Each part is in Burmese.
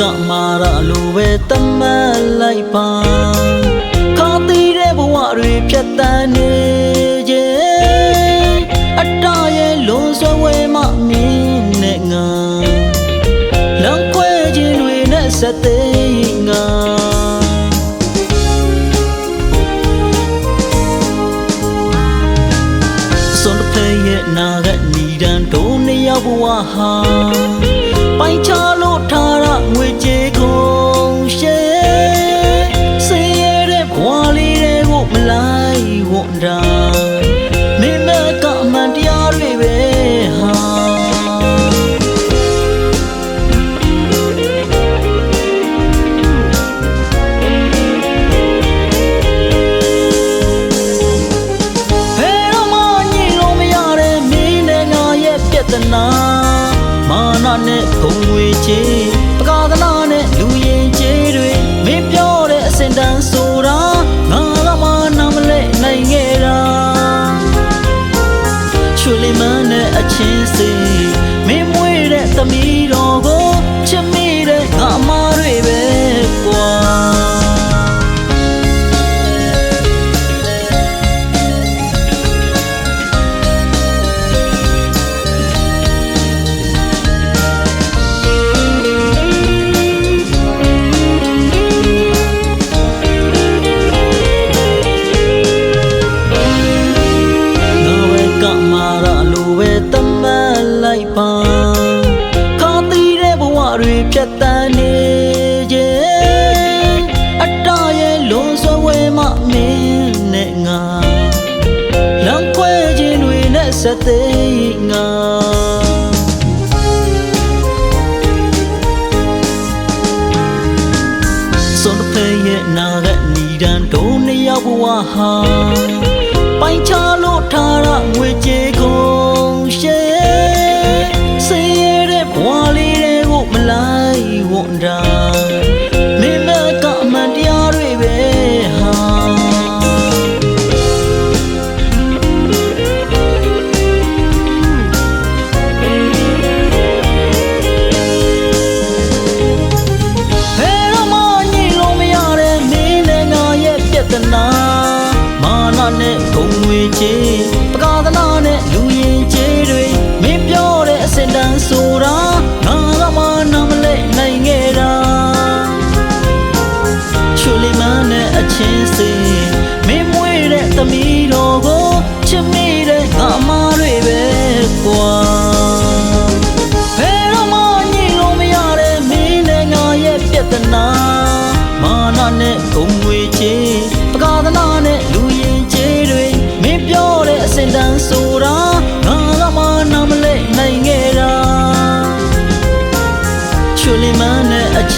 ကမာရလိုပဲတမတ်လိုက်ပါခါတီးတဲ့ဘဝတွေဖြတ်တန်းနေခြင်းအတားရဲ့လွန်ဆွဲဝဲမှမင်းနဲ့ငါလမ်းခွဲခြင်းတွေနဲ့ဆက်သေးငါစွန်တဲ့ရဲ့နာကဏီဒန်တို့နှစ်ယောက်ဘဝဟာ န်တာမင်းမကအမှန်တရားတွေပဲဟာဘယ်တော့မှညှိလို့မရတဲ့မင်းနဲ့ငါရဲ့ပြဿနာမာနနဲ့ဂုံငွေချေပကာသနာနဲ့လူရင်ချေတွေမင်းပြောတဲ့အစင်တန်းဆို တဲ့ဘဝတွေဖြတ်တန်းနေခြင်းအတားရဲ့လွန်ဆွဲဝဲမှမင်းနဲ့ငါလမ်းခွဲခြင်းတွေနဲ့ဆက်သေးငါစွန်တဖဲရဲ့နာကနီတန်ဒုံနှစ်ယောက်ဘဝဟာ ငွေချေ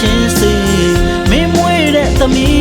ရှင်စေမင်းမွေးတဲ့သမီး